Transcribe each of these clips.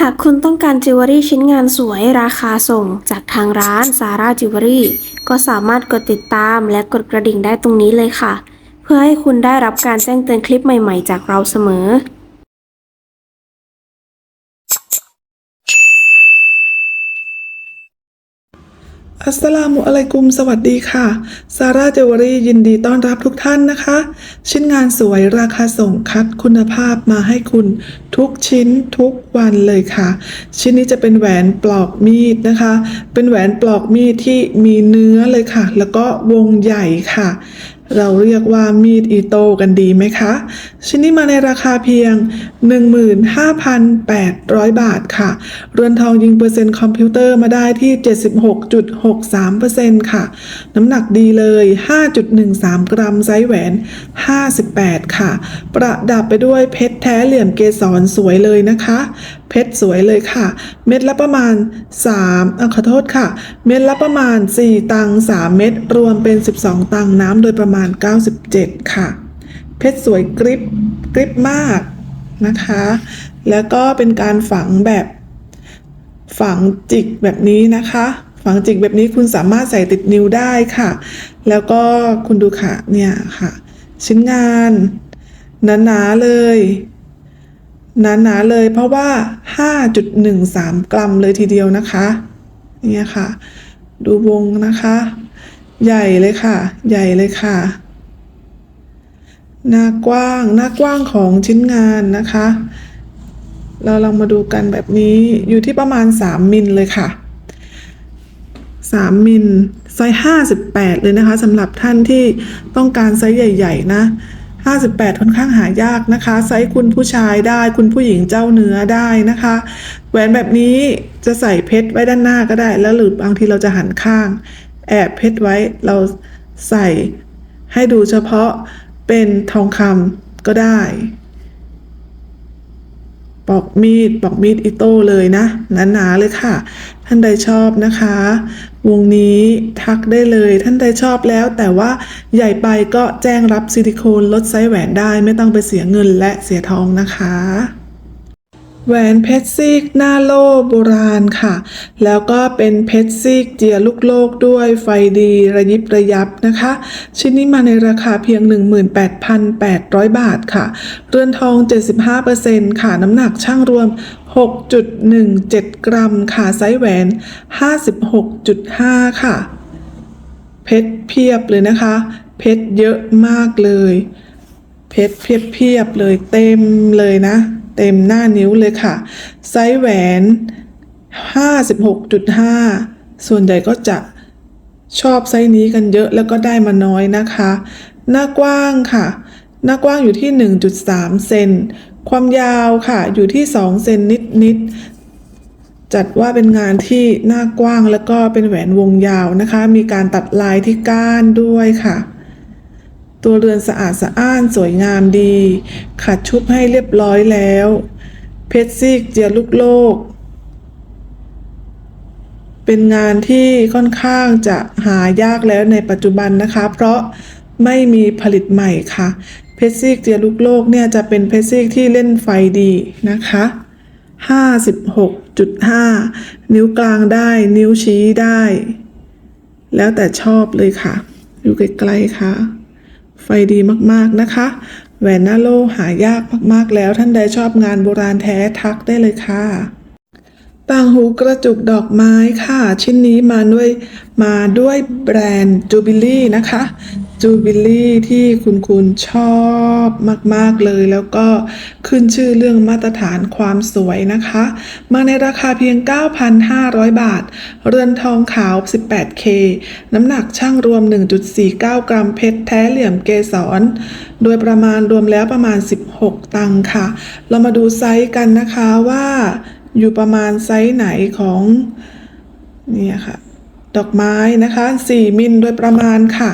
หากคุณต้องการจิวเวลรี่ชิ้นงานสวยราคาส่งจากทางร้านซาร่าจิวเวลรี่ก็สามารถกดติดตามและกดกระดิ่งได้ตรงนี้เลยค่ะ เพื่อให้คุณได้รับการแจ้งเตือนคลิปใหม่ๆ จากเราเสมอ อัสลามุอะลัยกุม สวัสดีค่ะ ซาร่าเจวเวอรี่ยินดีต้อนรับทุกท่านนะคะ ชิ้นงานสวยราคาส่งคัดคุณภาพมาให้คุณทุกชิ้นทุกวันเลยค่ะ ชิ้นนี้จะเป็นแหวนปลอกมีดนะคะ เป็นแหวนปลอกมีดที่มีเนื้อเลยค่ะ แล้วก็วงใหญ่ค่ะ เราเรียกว่ามีดอีโต้กันดีไหมคะ ชิ้นนี้มาในราคาเพียง 15,800 บาทค่ะ เรือนทองยิงเปอร์เซ็นต์คอมพิวเตอร์มาได้ที่ 76.63%ค่ะ น้ำหนักดีเลย 5.13 กรัมไซส์แหวน 58 ค่ะ ประดับไปด้วยเพชรแท้เหลี่ยมเกสรสวยเลยนะคะเพชรสวยเลยค่ะ เม็ดละประมาณ3อะขอโทษค่ะ เม็ดละประมาณ 4 ตังค์3เม็ดรวมเป็น 12 ตังค์น้ำโดยประมาณ 97 ค่ะ เพชรสวยกริบกริบมากนะคะ แล้วก็เป็นการฝังแบบฝังจิกแบบนี้นะคะ ฝังจิกแบบนี้คุณสามารถใส่ติดนิ้วได้ค่ะ แล้วก็คุณดูค่ะเนี่ยค่ะ ชิ้นงานหนาๆเลย หนาๆเลยเพราะว่า 5.13 กรัมเลยทีเดียวนะคะเนี่ยค่ะ ดูวงนะคะ ใหญ่เลยค่ะ ใหญ่เลยค่ะ หน้ากว้าง หน้ากว้างของชิ้นงานนะคะ เราลองมาดูกันแบบนี้อยู่ที่ประมาณ 3 มิลเลยค่ะ 3 มิลไซส์58 เลยนะคะสำหรับท่านที่ต้องการไซส์ใหญ่ ๆ นะ 58 ค่อนข้างหายากนะคะ ไซส์คุณผู้ชายได้คุณผู้หญิงเจ้าเนื้อได้นะคะ แหวนแบบนี้จะใส่เพชรไว้ด้านหน้าก็ได้ แล้วหรือบางทีเราจะหันข้าง แอบเพชรไว้เราใส่ให้ดูเฉพาะเป็นทองคำก็ได้ ปอกมีดปอกมีดอิโต้เลยนะหนาๆเลยค่ะ ท่านใดชอบนะคะ วงนี้ทักได้เลย ท่านใดชอบแล้ว แต่ว่าใหญ่ไปก็แจ้งรับซิลิโคนลดไซส์แหวนได้ ไม่ต้องไปเสียเงินและเสียทองนะคะ แหวนเพชรซีกหน้าโลโบราณค่ะ แล้วก็เป็นเพชรซีกเจียลูกโลกด้วยไฟดีระยิบระยับนะคะ ชิ้นนี้มาในราคาเพียง 18,800 บาทค่ะ เรือนทอง 75%ค่ะ น้ำหนักช่างรวม 6.17 กรัมค่ะ ไซส์แหวน 56.5 ค่ะ เพชรเพียบเลยนะคะ เพชรเยอะมากเลย เพชรเพียบเพียบๆเลยเต็มเลยนะ เต็มหน้านิ้วเลยค่ะ ไซส์แหวน 56.5 ส่วนใหญ่ก็จะชอบไซส์นี้กันเยอะแล้วก็ได้มาน้อยนะคะ หน้ากว้างค่ะ หน้ากว้างอยู่ที่ 1.3 เซน ความยาวค่ะอยู่ที่ 2 เซนนิดๆ จัดว่าเป็นงานที่หน้ากว้างแล้วก็เป็นแหวนวงยาวนะคะ มีการตัดลายที่ก้านด้วยค่ะ ตัวเรือนสะอาดสะอ้านสวยงามดี ขัดชุบให้เรียบร้อยแล้ว เพชรซีกเจียลูกโลก เป็นงานที่ค่อนข้างจะหายากแล้วในปัจจุบันนะคะ เพราะไม่มีผลิตใหม่ค่ะ เพชรซีกเจียลูกโลกเนี่ยจะเป็นเพชรซีกที่เล่นไฟดีนะคะ56.5 นิ้วกลางได้ นิ้วชี้ได้ แล้วแต่ชอบเลยค่ะ อยู่ไกลๆค่ะ ไฟดีมากๆนะคะ แหวนหน้าโลหายากมากๆแล้วท่านใดชอบงานโบราณแท้ทักได้เลยค่ะ ต่างหูกระจุกดอกไม้ค่ะ ชิ้นนี้มาด้วยมาด้วยแบรนด์จูบิลี่นะคะ จูบิลลี่ที่คุณคุณชอบมาก ๆ เลย แล้วก็ขึ้นชื่อเรื่องมาตรฐานความสวยนะคะ มาในราคาเพียง 9,500 บาท เรือนทองขาว 18K น้ำหนักช่างรวม 1.49 กรัมเพชรแท้เหลี่ยมเกสร โดยประมาณรวมแล้วประมาณ 16 ตังค์ค่ะ เรามาดูไซส์กันนะคะว่าอยู่ประมาณไซส์ไหนของเนี่ยค่ะ ดอกไม้นะคะ 4 มิลโดยประมาณค่ะ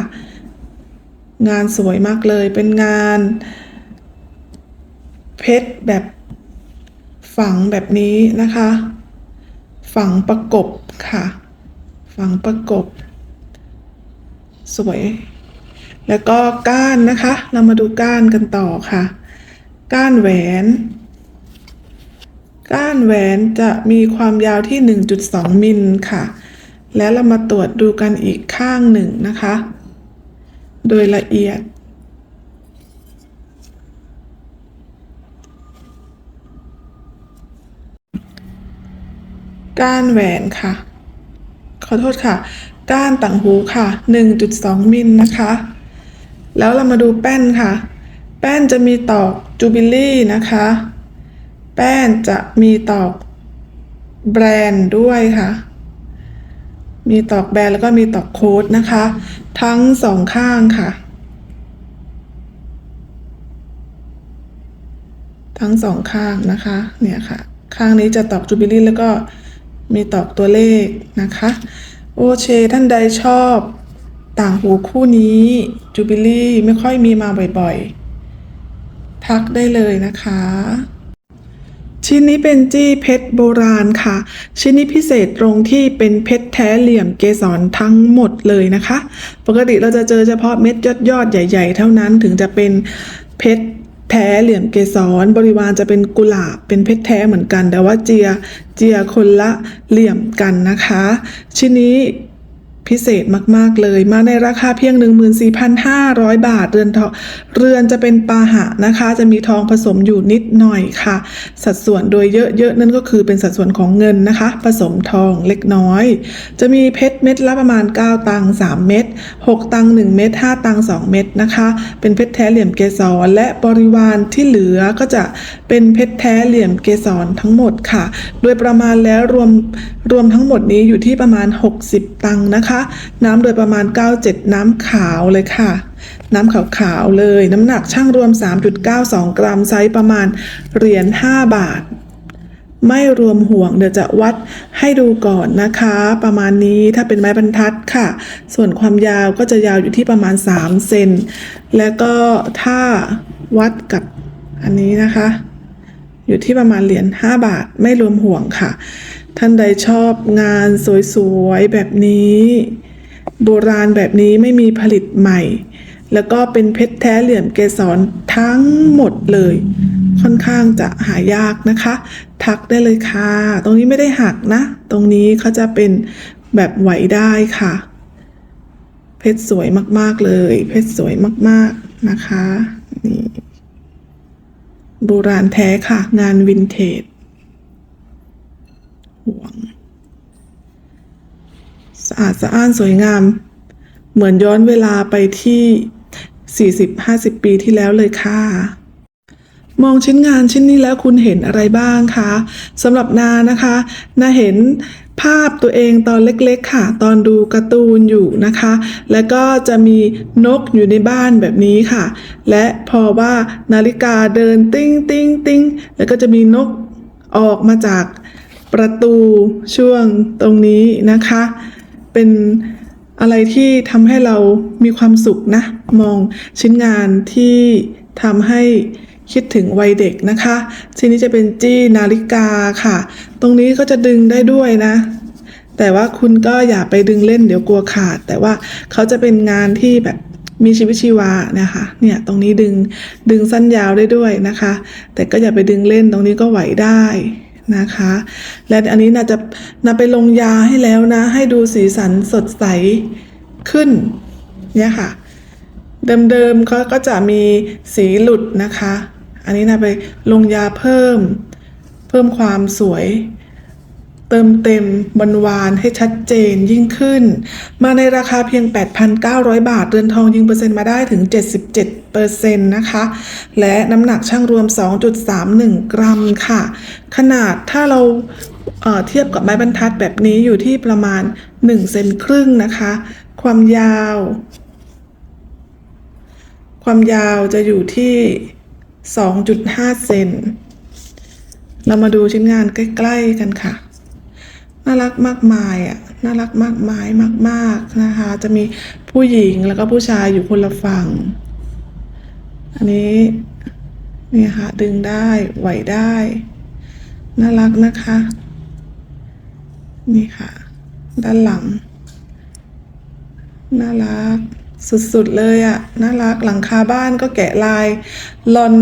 งานสวยมากเลย เป็นงานเพชรแบบฝังแบบนี้นะคะ ฝังประกบค่ะ ฝังประกบ สวย แล้วก็ก้านนะคะ เรามาดูก้านกันต่อค่ะ ก้านแหวน ก้านแหวนจะมีความยาวที่ 1.2 มิลค่ะ และเรามาตรวจดูกันอีกข้างหนึ่งนะคะ โดยละเอียด ก้านแหวนค่ะ ขอโทษค่ะ ก้านต่างหูค่ะ 1.2 มิลนะคะ แล้วเรามาดูแป้นค่ะ แป้นจะมีตอกจูบิลี่นะคะ แป้นจะมีตอกแบรนด์ด้วยค่ะ มีตอกแบรนด์แล้วก็มีตอกโค้ดนะคะ ทั้งสองข้างค่ะ ทั้งสองข้างนะคะ เนี่ยค่ะ ข้างนี้จะตอกจูบิลี่แล้วก็มีตอกตัวเลขนะคะ โอเช ท่านใดชอบต่างหูคู่นี้จูบิลี่ไม่ค่อยมีมาบ่อยๆ ทักได้เลยนะคะ ชิ้นนี้เป็นจี้เพชรโบราณค่ะ ชิ้นนี้พิเศษตรงที่เป็นเพชรแท้เหลี่ยมเกสรทั้งหมดเลยนะคะ ปกติเราจะเจอเฉพาะเม็ดยอดยอดๆใหญ่ ๆ เท่านั้นถึงจะเป็นเพชรแท้เหลี่ยมเกสรบริวารจะเป็นกุหลาบเป็นเพชรแท้เหมือนกัน แต่ว่าเจียเจียคนละเหลี่ยมกันนะคะ ชิ้นนี้ พิเศษมาก ๆ เลย มาในราคาเพียง 14,500 บาท เรือนทองเรือนจะเป็นปาหะนะคะ จะมีทองผสมอยู่นิดหน่อยค่ะ สัดส่วนโดยเยอะ ๆ นั่นก็คือเป็นสัดส่วนของเงินนะคะ ผสมทองเล็กน้อย จะมีเพชรเม็ดละประมาณ 9 ตังค์3เม็ด6ตังค์1เม็ด5ตังค์2เม็ดนะคะ เป็นเพชรแท้เหลี่ยมเกสรและบริวารที่เหลือก็จะเป็นเพชรแท้เหลี่ยมเกสรทั้งหมดค่ะ โดยประมาณแล้วรวมรวมทั้งหมดนี้อยู่ที่ประมาณ 60 ตังค์นะคะน้ำโดยประมาณ 97 น้ำขาวเลยค่ะ น้ำขาวๆเลย น้ำหนักช่างรวม 3.92 กรัมไซส์ประมาณเหรียญ5บาท ไม่รวมห่วงเดี๋ยวจะวัดให้ดูก่อนนะคะ ประมาณนี้ถ้าเป็นไม้บรรทัดค่ะ ส่วนความยาวก็จะยาวอยู่ที่ประมาณ 3 เซนแล้วก็ถ้าวัดกับอันนี้นะคะ อยู่ที่ประมาณเหรียญ5บาท ไม่รวมห่วงค่ะ ท่านใดชอบงานสวยๆแบบนี้ โบราณแบบนี้ไม่มีผลิตใหม่ แล้วก็เป็นเพชรแท้เหลี่ยมเกสรทั้งหมดเลย ค่อนข้างจะหายากนะคะ ทักได้เลยค่ะ ตรงนี้ไม่ได้หักนะ ตรงนี้เขาจะเป็นแบบไหวได้ค่ะ เพชรสวยมากๆเลย เพชรสวยมากๆนะคะนี่โบราณแท้ค่ะ งานวินเทจ ห่วง สะอาดสะอ้านสวยงาม เหมือนย้อนเวลาไปที่ 40-50 ปีที่แล้วเลยค่ะมองชิ้นงานชิ้นนี้แล้วคุณเห็นอะไรบ้างคะสำหรับนานะคะนาเห็นภาพตัวเองตอนเล็กๆค่ะ ตอนดูการ์ตูนอยู่นะคะ แล้วก็จะมีนกอยู่ในบ้านแบบนี้ค่ะ และพอว่านาฬิกาเดินติ้งติ้งติ้งแล้วก็จะมีนกออกมาจาก ประตูช่วงตรงนี้นะคะ เป็นอะไรที่ทำให้เรามีความสุขนะ มองชิ้นงานที่ทำให้คิดถึงวัยเด็กนะคะชิ้นนี้จะเป็นจี้นาฬิกาค่ะ ตรงนี้ก็จะดึงได้ด้วยนะ แต่ว่าคุณก็อย่าไปดึงเล่นเดี๋ยวกลัวขาด แต่ว่าเขาจะเป็นงานที่แบบมีชีวิตชีวานะคะ เนี่ยตรงนี้ดึงดึงสั้นยาวได้ด้วยนะคะ แต่ก็อย่าไปดึงเล่นตรงนี้ก็ไหวได้ นะคะ และอันนี้น่าจะนาไปลงยาให้แล้วนะ ให้ดูสีสันสดใสขึ้น เนี่ยค่ะ เดิมๆเขาก็จะมีสีหลุดนะคะ อันนี้นาไปลงยาเพิ่ม เพิ่มความสวย เติมเต็มบนวานให้ชัดเจนยิ่งขึ้น มาในราคาเพียง 8,900 บาท เรือนทองยิงเปอร์เซ็นต์มาได้ถึง 77เปอร์เซ็นต์นะคะ และน้ำหนักช่างรวม 2.31 กรัมค่ะ ขนาดถ้าเราเเทียบกับไม้บรรทัดแบบนี้อยู่ที่ประมาณ 1 เซนครึ่งนะคะ ความยาว ความยาวจะอยู่ที่ 2.5 เซนเรามาดูชิ้นงานใกล้ ๆ กันค่ะ น่ารักมากมายอะน่ารักมากมายมาก ๆนะคะ จะมีผู้หญิงแล้วก็ผู้ชายอยู่คนละฝั่ง อันนี้นี่ค่ะดึงได้ไหวได้ น่ารักนะคะ นี่ค่ะ ด้านหลัง น่ารักสุดๆเลยอะน่ารักหลังคาบ้านก็แกะลายลอน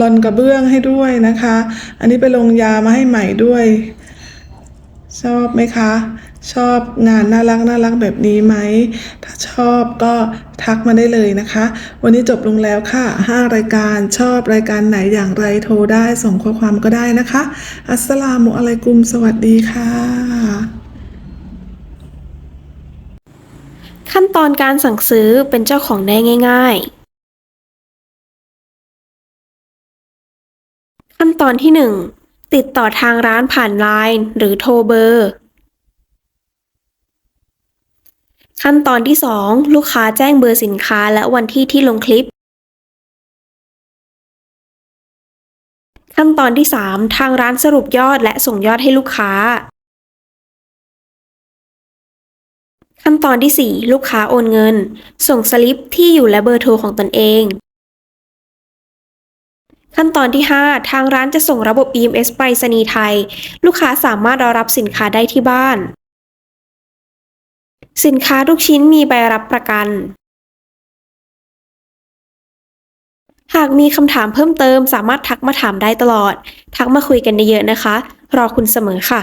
ลอนกระเบื้องให้ด้วยนะคะ อันนี้ไปลงยามาให้ใหม่ด้วย ชอบไหมคะ ชอบงานน่ารักน่ารักแบบนี้ไหม ถ้าชอบก็ทักมาได้เลยนะคะ วันนี้จบลงแล้วค่ะ 5 รายการชอบรายการไหนอย่างไรโทรได้ส่งข้อความก็ได้นะคะ อัสลามุอะลัยกุม สวัสดีค่ะ ขั้นตอนการสั่งซื้อเป็นเจ้าของได้ง่าย ๆ ขั้นตอนที่ 1 ติดต่อทางร้านผ่านไลน์หรือโทรเบอร์ ขั้นตอนที่ 2 ลูกค้าแจ้งเบอร์สินค้าและวันที่ที่ลงคลิป ขั้นตอนที่ 3 ทางร้านสรุปยอดและส่งยอดให้ลูกค้า ขั้นตอนที่ 4 ลูกค้าโอนเงิน ส่งสลิปที่อยู่และเบอร์โทรของตนเอง ขั้นตอนที่ 5 ทางร้านจะส่งระบบ EMS ไปรษณีย์ไทย ลูกค้าสามารถรอรับสินค้าได้ที่บ้าน สินค้าทุกชิ้นมีใบรับประกัน หากมีคำถามเพิ่มเติมสามารถทักมาถามได้ตลอด ทักมาคุยกันเยอะๆนะคะ รอคุณเสมอค่ะ